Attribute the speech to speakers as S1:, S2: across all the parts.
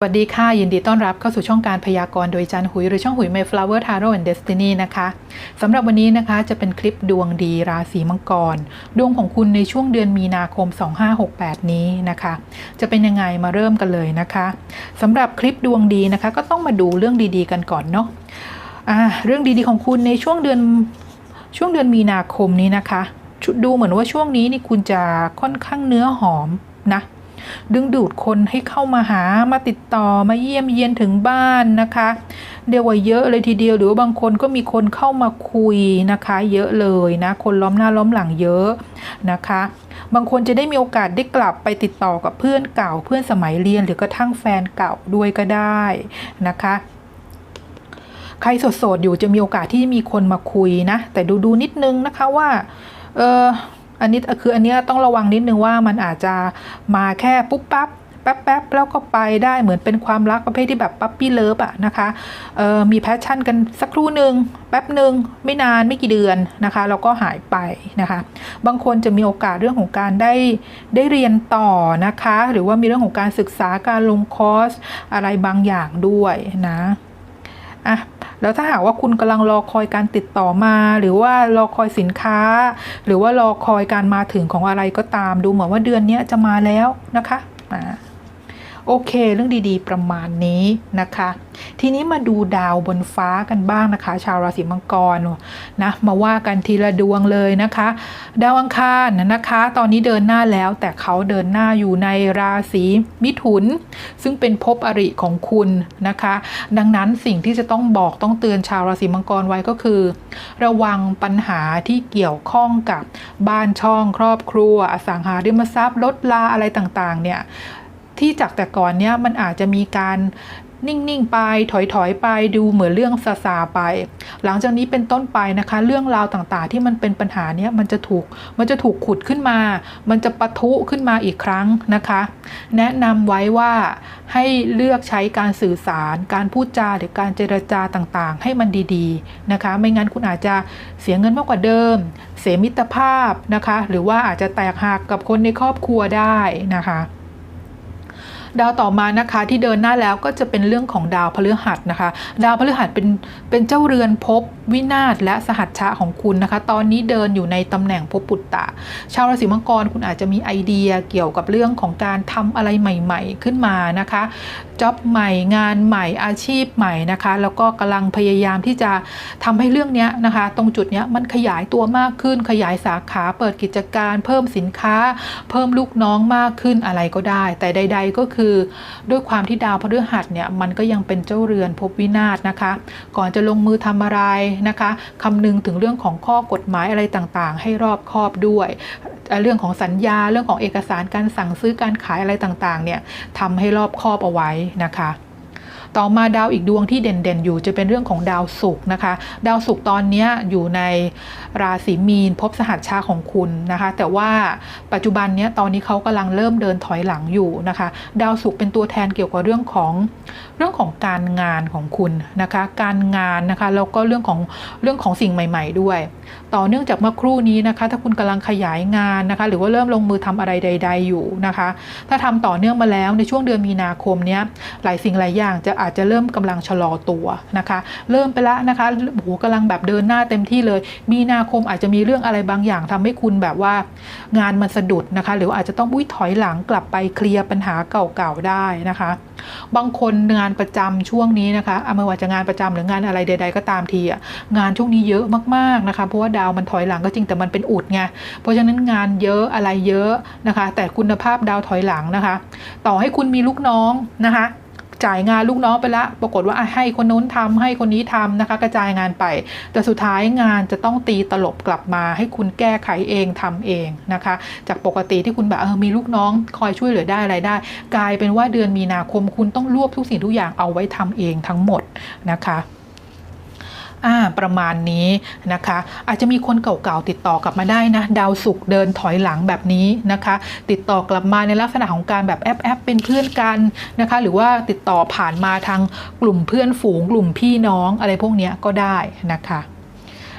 S1: สวัสดีค่ะ ยินดีต้อนรับเข้าสู่ช่องการพยากรณ์โดยจันหุย หรือช่องหุย Mayflower Tarot and Destiny นะคะสำหรับวันนี้นะคะจะเป็นคลิปดวงดีราศีมังกร ดวงของคุณในช่วงเดือนมีนาคม 2568 นี้นะคะ จะเป็นยังไงมาเริ่มกันเลยนะคะสำหรับคลิปดวงดีนะคะ ก็ต้องมาดูเรื่องดีๆกันก่อนเนาะอ่าเรื่องดีๆของคุณในช่วงเดือนช่วงเดือนมีนาคมนี้นะคะ ดูเหมือนว่าช่วงนี้นี่คุณจะค่อนข้างเนื้อหอมนะ ดึงดูดคนให้เข้ามาหามาติดต่อมาเยี่ยมเยียนถึงบ้านนะคะเรียกว่าเยอะเลยทีเดียวหรือว่าบางคนก็มีคนเข้ามาคุยนะคะ เยอะเลยนะ คนล้อมหน้าล้อมหลังเยอะนะคะ บางคนจะได้มีโอกาสได้กลับไปติดต่อกับเพื่อนเก่า เพื่อนสมัยเรียนหรือกระทั่งแฟนเก่าด้วยก็ได้นะคะใครโสดๆอยู่จะมีโอกาสที่มีคนมาคุยนะ แต่ดูดูๆนิดนึงนะคะว่า เออ อันนี้คืออันนี้ต้องระวังนิดนึงว่ามันอาจจะมาแค่ปุ๊บปั๊บแป๊บแป๊บๆแล้วก็ไปได้เหมือนเป็นความรักประเภทที่แบบปั๊ปปี้เลิฟอะนะคะมีแพชชั่นกันสักครู่หนึ่งแป๊บหนึ่งไม่นานไม่กี่เดือนนะคะแล้วก็หายไปนะคะ บางคนจะมีโอกาสเรื่องของการได้ได้เรียนต่อนะคะ หรือว่ามีเรื่องของการศึกษาการลงคอร์สอะไรบางอย่างด้วยนะ อะแล้วถ้าหากว่าคุณกำลังรอคอยการติดต่อมา หรือว่ารอคอยสินค้า หรือว่ารอคอยการมาถึงของอะไรก็ตาม ดูเหมือนว่าเดือนนี้จะมาแล้วนะคะอ่า โอเค เรื่องดีๆ ประมาณนี้นะคะ ทีนี้มาดูดาวบนฟ้ากันบ้างนะคะ ชาวราศีมังกรนะมาว่ากันทีละดวงเลยนะคะ ดาวอังคารนะคะ ตอนนี้เดินหน้าแล้ว แต่เขาเดินหน้าอยู่ในราศีมิถุน ซึ่งเป็นภพอริของคุณนะคะ ดังนั้นสิ่งที่จะต้องบอกต้องเตือนชาวราศีมังกรไว้ก็คือ ระวังปัญหาที่เกี่ยวข้องกับบ้านช่องครอบครัวอสังหาริมทรัพย์ลดลาอะไรต่างๆเนี่ย ที่จากแต่ก่อนเนี่ยมันอาจจะมีการนิ่ง ๆ ไป ถอย ๆ ไป ดูเหมือนเรื่องซาซาไป หลังจากนี้เป็นต้นไปนะคะ เรื่องราวต่าง ๆ ที่มันเป็นปัญหาเนี่ยมันจะถูก มันจะถูกขุดขึ้นมา มันจะปะทุขึ้นมาอีกครั้งนะคะ แนะนำไว้ว่าให้เลือกใช้การสื่อสาร การพูดจาหรือการเจรจาต่าง ๆ ให้มันดี ๆ นะคะ ไม่งั้นคุณอาจจะเสียเงินมากกว่าเดิม เสียมิตรภาพนะคะ หรือว่าอาจจะแตกหักกับคนในครอบครัวได้นะคะ ดาวต่อมานะคะที่เดินหน้าแล้วก็จะเป็นเรื่องของดาวพฤหัสนะคะ ดาวพฤหัสเป็นเป็นเจ้าเรือนภพวินาศและสหัชชะของคุณนะคะ ตอนนี้เดินอยู่ในตำแหน่งภพปุตตะ ชาวราศีมังกรคุณอาจจะมีไอเดียเกี่ยวกับเรื่องของการทำอะไรใหม่ ๆ ขึ้นมานะคะจ็อบใหม่งานใหม่อาชีพใหม่นะคะ แล้วก็กำลังพยายามที่จะทำให้เรื่องนี้นะคะ ตรงจุดนี้มันขยายตัวมากขึ้น ขยายสาขาเปิดกิจการ เพิ่มสินค้า เพิ่มลูกน้องมากขึ้นอะไรก็ได้ แต่ใด ๆ ก็คือด้วยความที่ดาวพฤหัสเนี่ยมันก็ยังเป็นเจ้าเรือนภพวินาศนะคะ ก่อนจะลงมือทำอะไรนะคะคำนึงถึงเรื่องของข้อกฎหมายอะไรต่างๆ ให้รอบคอบด้วยเอ่อเรื่องของสัญญาเรื่องของเอกสารการสั่งซื้อการขายอะไรต่างๆเนี่ยทำให้รอบคอบเอาไว้นะคะ ต่อมาดาวอีกดวงที่เด่นๆ อยู่จะเป็นเรื่องของดาวศุกร์นะคะ ดาวศุกร์ตอนนี้อยู่ในราศีมีนภพสหัสชาของคุณนะคะ แต่ว่าปัจจุบันนี้ตอนนี้เขากำลังเริ่มเดินถอยหลังอยู่นะคะ ดาวศุกร์เป็นตัวแทนเกี่ยวกับเรื่องของเรื่องของการงานของคุณนะคะ การงานนะคะแล้วก็เรื่องของเรื่องของสิ่งใหม่ ๆ ด้วย ต่อเนื่องจากเมื่อครู่นี้นะคะ ถ้าคุณกำลังขยายงานนะคะ หรือว่าเริ่มลงมือทำอะไรใด ๆ อยู่นะคะ ถ้าทำต่อเนื่องมาแล้วในช่วงเดือนมีนาคมเนี้ยหลายสิ่งหลายอย่างจะอาจจะเริ่มกำลังชะลอตัวนะคะ เริ่มไปแล้วนะคะโอ้โหกำลังแบบเดินหน้าเต็มที่เลย มีนาคมอาจจะมีเรื่องอะไรบางอย่างทำให้คุณแบบว่างานมันสะดุดนะคะ หรืออาจจะต้องอุ้ยถอยหลังกลับไปเคลียร์ปัญหาเก่าๆได้นะคะ บางคนงานประจำช่วงนี้นะคะเอาไม่ว่าจะงานประจำหรืองานอะไรใด ๆ ก็ตามทีอะงานช่วงนี้เยอะมากๆนะคะราะว่าดาวมันถอยหลังก็จริงแต่มันเป็นอุดไงเพราะฉะนั้นงานเยอะอะไรเยอะนะคะ แต่คุณภาพดาวถอยหลังนะคะ ต่อให้คุณมีลูกน้องนะคะจ่ายงานลูกน้องไปละ ปรากฏว่าให้คนนู้นทำให้คนนี้ทำนะคะ กระจายงานไป แต่สุดท้ายงานจะต้องตีตลบกลับมา ให้คุณแก้ไขเองทำเองนะคะ จากปกติที่คุณแบบเออมีลูกน้องคอยช่วยเหลือได้อะไรได้ กลายเป็นว่าเดือนมีนาคมคุณต้องรวบทุกสิ่งทุกอย่างเอาไว้ทำเองทั้งหมดนะคะ อ่าประมาณนี้นะคะ อาจจะมีคนเก่าๆติดต่อกลับมาได้นะ ดาวศุกร์เดินถอยหลังแบบนี้นะคะ ติดต่อกลับมาในลักษณะของการแบบแอปแอปเป็นเพื่อนกันนะคะ หรือว่าติดต่อผ่านมาทางกลุ่มเพื่อนฝูง กลุ่มพี่น้องอะไรพวกนี้ก็ได้นะคะ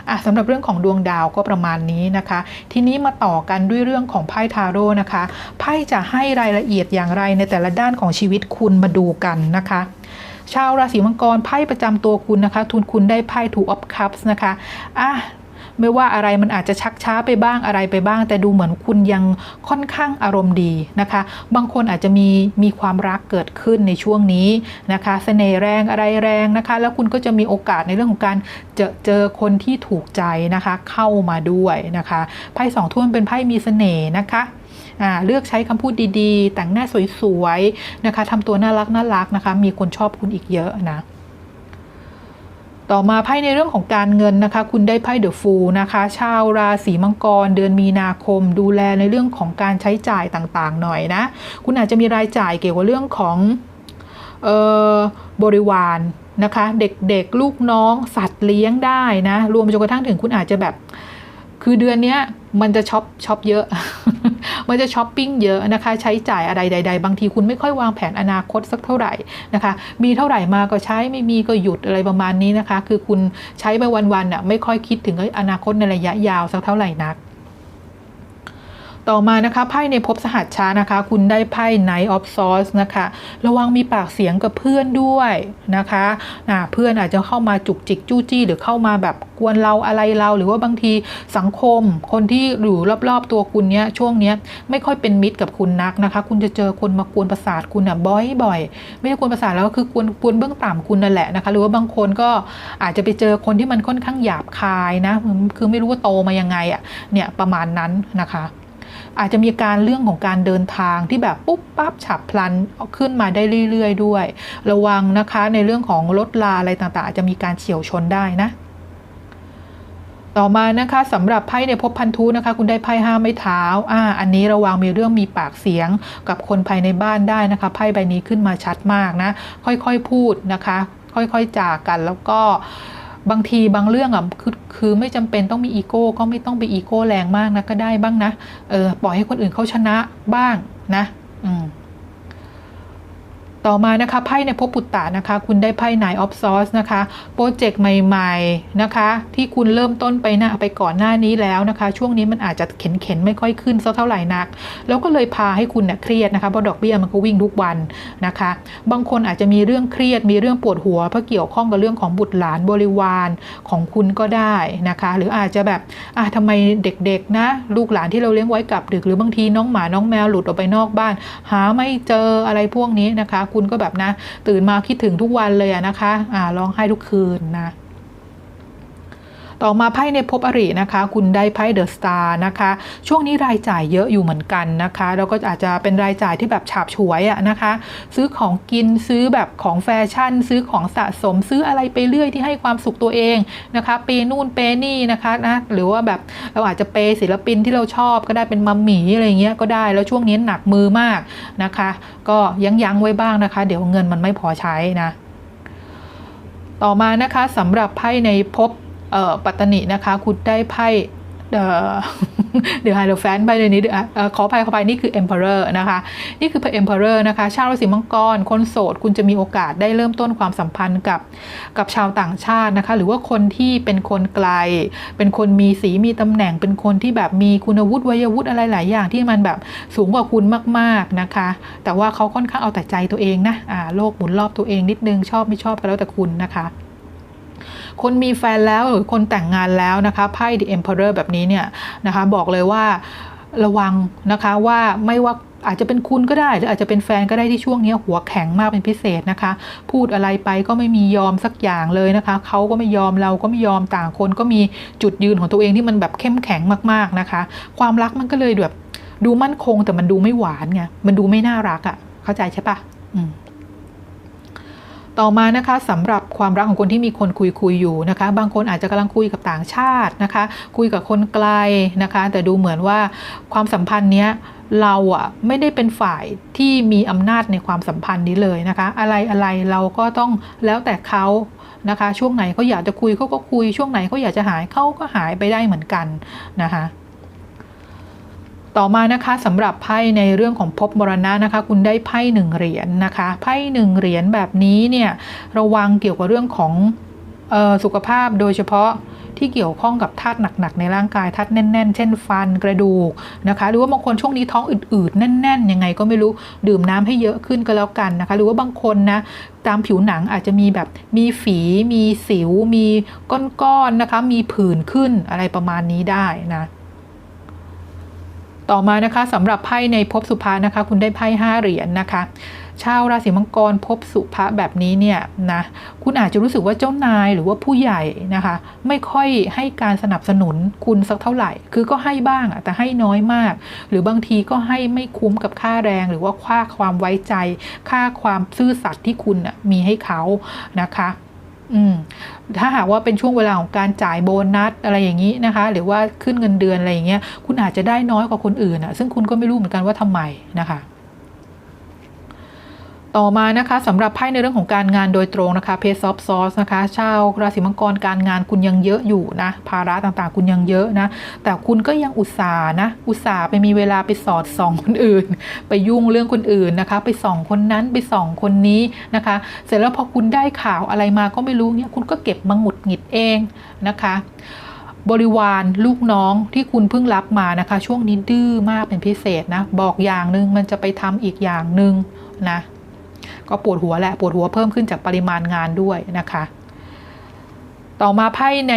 S1: อะสำหรับเรื่องของดวงดาวก็ประมาณนี้นะคะ ทีนี้มาต่อกันด้วยเรื่องของไพ่ทาโร่นะคะไพ่จะให้รายละเอียดอย่างไรในแต่ละด้านของชีวิตคุณมาดูกันนะคะ ชาวราศีมังกรไพ่ประจำตัวคุณนะคะ ทุนคุณได้ไพ่ Two of Cups นะคะอะไม่ว่าอะไรมันอาจจะชักช้าไปบ้างอะไรไปบ้าง แต่ดูเหมือนคุณยังค่อนข้างอารมณ์ดีนะคะ บางคนอาจจะมีมีความรักเกิดขึ้นในช่วงนี้นะคะเสน่ห์แรงอะไรแรงนะคะ แล้วคุณก็จะมีโอกาสในเรื่องของการเจอเจอคนที่ถูกใจนะคะ เข้ามาด้วยนะคะไพ่สองถ้วยเป็นไพ่มีเสน่ห์นะคะ เลือกใช้คำพูดดีๆ แต่งหน้าสวยๆนะคะทำตัวน่ารักน่ารักนะคะ มีคนชอบคุณอีกเยอะนะต่อมาไพ่ในเรื่องของการเงินนะคะ คุณได้ไพ่เดอะฟูลนะคะ ชาวราศีมังกร เดือนมีนาคม ดูแลในเรื่องของการใช้จ่ายต่างๆ หน่อยนะ คุณอาจจะมีรายจ่ายเกี่ยวกับเรื่องของออบริวารนะคะ เด็กๆ ลูกน้องสัตว์เลี้ยงได้นะ รวมจนกระทั่งถึงคุณอาจจะแบบ คือเดือนนี้มันจะช็อปช็อปเยอะ มันจะช้อปปิ้งเยอะนะคะ ใช้จ่ายอะไรใด ๆ บางทีคุณไม่ค่อยวางแผนอนาคตสักเท่าไหร่นะคะ มีเท่าไหร่มาก็ใช้ไม่มีก็หยุดอะไรประมาณนี้นะคะ คือคุณใช้ไปวันๆอะไม่ค่อยคิดถึงอนาคตในระยะยาวสักเท่าไหร่นัก ต่อมานะคะไพ่ในภพสหัสชานะคะ คุณได้ไพ่ Knight of Swords นะคะ ระวังมีปากเสียงกับเพื่อนด้วยนะคะะเพื่อนอาจจะเข้ามาจุกจิกจู้จี้ หรือเข้ามาแบบกวนเราอะไรเรา หรือว่าบางทีสังคม คนที่อยู่รอบๆตัวคุณเนี้ยช่วงเนี้ยไม่ค่อยเป็นมิตรกับคุณนักนะคะ คุณจะเจอคนมากวนประสาทคุณอะบ่อยๆ ไม่ใช่กวนประสาทแล้วก็คือกวนกวนเบื้องต่ำคุณนั่นแหละนะคะหรือว่าบางคนก็อาจจะไปเจอคนที่มันค่อนข้างหยาบคายนะคือไม่รู้ว่าโตมายังไงอะเนี่ยประมาณนั้นนะคะ อาจจะมีการเรื่องของการเดินทางที่แบบปุ๊บปั๊บฉับพลันขึ้นมาได้เรื่อย ๆ ด้วย ระวังนะคะในเรื่องของรถลาอะไรต่างๆ อาจจะมีการเฉียวชนได้นะต่อมานะคะสำหรับไพ่ในภพพันธุนะคะ คุณได้ไพ่ห้าไม้เท้าอ่าอันนี้ระวังมีเรื่องมีปากเสียงกับคนภายในบ้านได้นะคะไพ่ใบนี้ขึ้นมาชัดมากนะ ค่อยๆพูดนะคะ ค่อยๆจากกันแล้วก็ บางทีบางเรื่องอะคือคือไม่จำเป็นต้องมีอีโก้ก็ไม่ต้องไปอีโก้แรงมากนะก็ได้บ้างนะเออปล่อยให้คนอื่นเขาชนะบ้างนะ อืม ต่อมานะคะไพ่ในภพปุตตะนะคะ คุณได้ไพ่ Nine of Swords นะคะโปรเจกต์ใหม่ๆนะคะ ที่คุณเริ่มต้นไปนะไปก่อนหน้านี้แล้วนะคะ ช่วงนี้มันอาจจะเข็นเข็นๆไม่ค่อยขึ้นสักเท่าไหร่นัก แล้วก็เลยพาให้คุณเนี่ยเครียดนะคะเพราะดอกเบี้ยมันก็วิ่งทุกวันนะคะ บางคนอาจจะมีเรื่องเครียดมีเรื่องปวดหัวเพราะเกี่ยวข้องกับเรื่องของบุตรหลานบริวารของคุณก็ได้นะคะ หรืออาจจะแบบอะทำไมเด็กๆนะลูกหลานที่เราเลี้ยงไว้กับดึกหรือบางทีน้องหมาน้องแมวหลุดออกไปนอกบ้าน หาไม่เจออะไรพวกนี้นะคะคุณก็แบบนะ ตื่นมาคิดถึงทุกวันเลยนะคะอ่าร้องไห้ทุกคืนนะ ต่อมาไพ่ในภพอรินะคะ คุณได้ไพ่เดอะสตาร์นะคะ ช่วงนี้รายจ่ายเยอะอยู่เหมือนกันนะคะ แล้วก็อาจจะเป็นรายจ่ายที่แบบฉาบฉวยอะนะคะ ซื้อของกินซื้อแบบของแฟชั่น ซื้อของสะสม ซื้ออะไรไปเรื่อยที่ให้ความสุขตัวเองนะคะเปย์นู่นเปย์นี่นะคะนะหรือว่าแบบเราอาจจะเปย์ศิลปินที่เราชอบก็ได้เป็นมัมหมี่อะไรเงี้ยก็ได้แล้วช่วงนี้หนักมือมากนะคะ ก็ยั้งยั้งไว้บ้างนะคะ เดี๋ยวเงินมันไม่พอใช้นะ ต่อมานะคะสำหรับไพ่ในภพ ปัตตานินะคะ คุณได้ไพ่เอ่อดไฮโลแฟนไปเลยนี้เดือ่อขออภัยขออภัยนี่คือ Emperor นะคะ นี่คือ Emperor นะคะ ชาวราศีมังกร คนโสด คุณจะมีโอกาสได้เริ่มต้นความสัมพันธ์กับกับชาวต่างชาตินะคะ หรือว่าคนที่เป็นคนไกล เป็นคนมีสีมีตำแหน่ง เป็นคนที่แบบมีคุณวุฒิวัยวุฒิอะไรหลายอย่างที่มันแบบสูงกว่าคุณมากๆนะคะ แต่ว่าเขาค่อนข้างเอาแต่ใจตัวเองนะอ่าโลกหมุนรอบตัวเองนิดนึงชอบไม่ชอบก็แล้วแต่คุณนะคะ คนมีแฟนแล้วหรือคนแต่งงานแล้วนะคะไพ่ The Emperor แบบนี้เนี่ยนะคะบอกเลยว่าระวังนะคะว่าไม่ว่าอาจจะเป็นคุณก็ได้ หรืออาจจะเป็นแฟนก็ได้ที่ช่วงนี้หัวแข็งมากเป็นพิเศษนะคะ พูดอะไรไปก็ไม่มียอมสักอย่างเลยนะคะเขาก็ไม่ยอมเราก็ไม่ยอมต่างคนก็มีจุดยืนของตัวเองที่มันแบบเข้มแข็งมากๆนะคะ ความรักมันก็เลยแบบดูมั่นคงแต่มันดูไม่หวานไงมันดูไม่น่ารักอะ่ะเข้าใจใช่ปะอืม ต่อมานะคะสำหรับความรักของคนที่มีคนคุยคุยอยู่นะคะ บางคนอาจจะกำลังคุยกับต่างชาตินะคะ คุยกับคนไกลนะคะ แต่ดูเหมือนว่าความสัมพันธ์เนี้ยเราอะไม่ได้เป็นฝ่ายที่มีอำนาจในความสัมพันธ์นี้เลยนะคะ อะไรอะไรเราก็ต้องแล้วแต่เขานะคะ ช่วงไหนเขาอยากจะคุยเขาก็คุยช่วงไหนเขาอยากจะหายเขาก็หายไปได้เหมือนกันนะคะ ต่อมานะคะสำหรับไพ่ในเรื่องของภพมรณะนะคะ คุณได้ไพ่หนึ่งเหรียญนะคะไพ่หนึ่งเหรียญแบบนี้เนี่ยระวังเกี่ยวกับเรื่องของออสุขภาพโดยเฉพาะที่เกี่ยวข้องกับธาตุหนักๆในร่างกายธาตุแน่น ๆ เช่น ฟันกระดูกนะคะ หรือว่าบางคนช่วงนี้ท้องอืดๆแน่น ๆ ยังไงก็ไม่รู้ดื่มน้ำให้เยอะขึ้นก็แล้วกันนะคะ หรือว่าบางคนนะตามผิวหนังอาจจะมีแบบมีฝีมีสิว มีก้อนๆนะคะ มีผื่นขึ้นอะไรประมาณนี้ได้นะ ต่อมานะคะสำหรับไพ่ในภพสุภานะคะ คุณได้ไพ่ห้าเหรียญนะคะชาวราศีมังกรพบสุภะแบบนี้เนี่ยนะคุณอาจจะรู้สึกว่าเจ้านายหรือว่าผู้ใหญ่นะคะ ไม่ค่อยให้การสนับสนุนคุณสักเท่าไหร่ คือก็ให้บ้างอะแต่ให้น้อยมาก หรือบางทีก็ให้ไม่คุ้มกับค่าแรง หรือว่าค่าความไว้ใจ ค่าความซื่อสัตย์ที่คุณอะมีให้เขานะคะ อืมถ้าหากว่าเป็นช่วงเวลาของการจ่ายโบนัสอะไรอย่างนี้นะคะ หรือว่าขึ้นเงินเดือนอะไรอย่างเงี้ยคุณอาจจะได้น้อยกว่าคนอื่นอะซึ่งคุณก็ไม่รู้เหมือนกันว่าทำไมนะคะ ต่อมานะคะสำหรับไพ่ในเรื่องของการงานโดยตรงนะคะเพซอฟซอสนะคะชาวราศีมังกรการงานคุณยังเยอะอยู่นะภาระต่างๆ คุณยังเยอะนะ แต่คุณก็ยังอุตส่าห์นะ อุตส่าห์ไปมีเวลาไปสอดส่องคนอื่น ไปยุ่งเรื่องคนอื่นนะคะ ไปส่องคนนั้นไปส่องคนนี้นะคะ เสร็จแล้วพอคุณได้ข่าวอะไรมาก็ไม่รู้เนี่ยคุณก็เก็บมาหงุดหงิดเองนะคะบริวารลูกน้องที่คุณเพิ่งรับมานะคะ ช่วงนี้ดื้อมากเป็นพิเศษนะ บอกอย่างหนึ่งมันจะไปทำอีกอย่างหนึ่งนะ ก็ปวดหัวแหละปวดหัวเพิ่มขึ้นจากปริมาณงานด้วยนะคะ ต่อมาไพ่ใน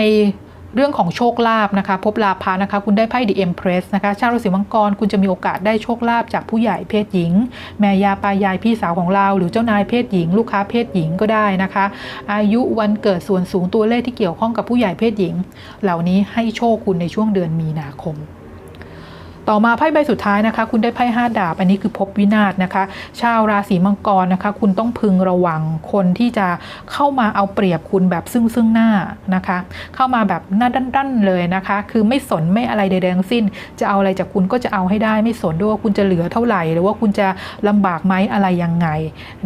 S1: เรื่องของโชคลาภนะคะ พบลาภานะคะ คุณได้ไพ่ The Empress นะคะ ชาวราศีมังกรคุณจะมีโอกาสได้โชคลาภจากผู้ใหญ่เพศหญิง แม่ยาปายายพี่สาวของเรา หรือเจ้านายเพศหญิง ลูกค้าเพศหญิงก็ได้นะคะ อายุวันเกิดส่วนสูงตัวเลขที่เกี่ยวข้องกับผู้ใหญ่เพศหญิง เหล่านี้ให้โชคคุณในช่วงเดือนมีนาคม ต่อมาไพ่ใบสุดท้ายนะคะ คุณได้ไพ่ห้าดาบ อันนี้คือภพวินาศนะคะ ชาวราศีมังกรนะคะ คุณต้องพึงระวังคนที่จะเข้ามาเอาเปรียบคุณแบบซึ่งซึ่งหน้านะคะ เข้ามาแบบหน้าด้านๆเลยนะคะ คือไม่สนไม่อะไรใดๆทั้งสิ้น จะเอาอะไรจากคุณก็จะเอาให้ได้ไม่สนด้วยว่าคุณจะเหลือเท่าไหร่ หรือว่าคุณจะลำบากไหมอะไรยังไง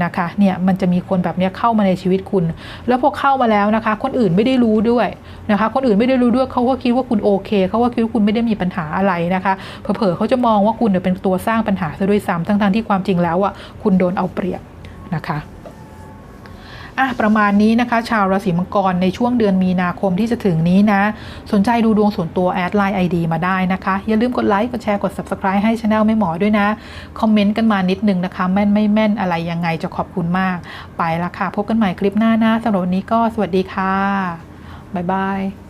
S1: นะคะเนี่ยมันจะมีคนแบบนี้เข้ามาในชีวิตคุณ แล้วพอเข้ามาแล้วนะคะ คนอื่นไม่ได้รู้ด้วยนะคะ คนอื่นไม่ได้รู้ด้วยเขาก็คิดว่าคุณโอเคเขาก็คิดว่าคุณไม่ได้มีปัญหาอะไรนะคะเผลอๆเขาจะมองว่าคุณเนี่ยเป็นตัวสร้างปัญหาซะด้วยซ้ำทั้งๆที่ความจริงแล้วอะคุณโดนเอาเปรียบนะคะอะประมาณนี้นะคะ ชาวราศีมังกรในช่วงเดือนมีนาคมที่จะถึงนี้นะ สนใจดูดวงส่วนตัวแอดไลน์ ID มาได้นะคะ อย่าลืมกดไลค์กดแชร์กด Subscribe ให้ช anel ไม่หมอด้วยนะ คอมเมนต์กันมานิดนึงนะคะ แม่นไม่แม่นอะไรยังไงจะขอบคุณมาก ไปละค่ะ พบกันใหม่คลิปหน้านะสำหรับวันนี้ก็สวัสดีค่ะ บ๊ายบาย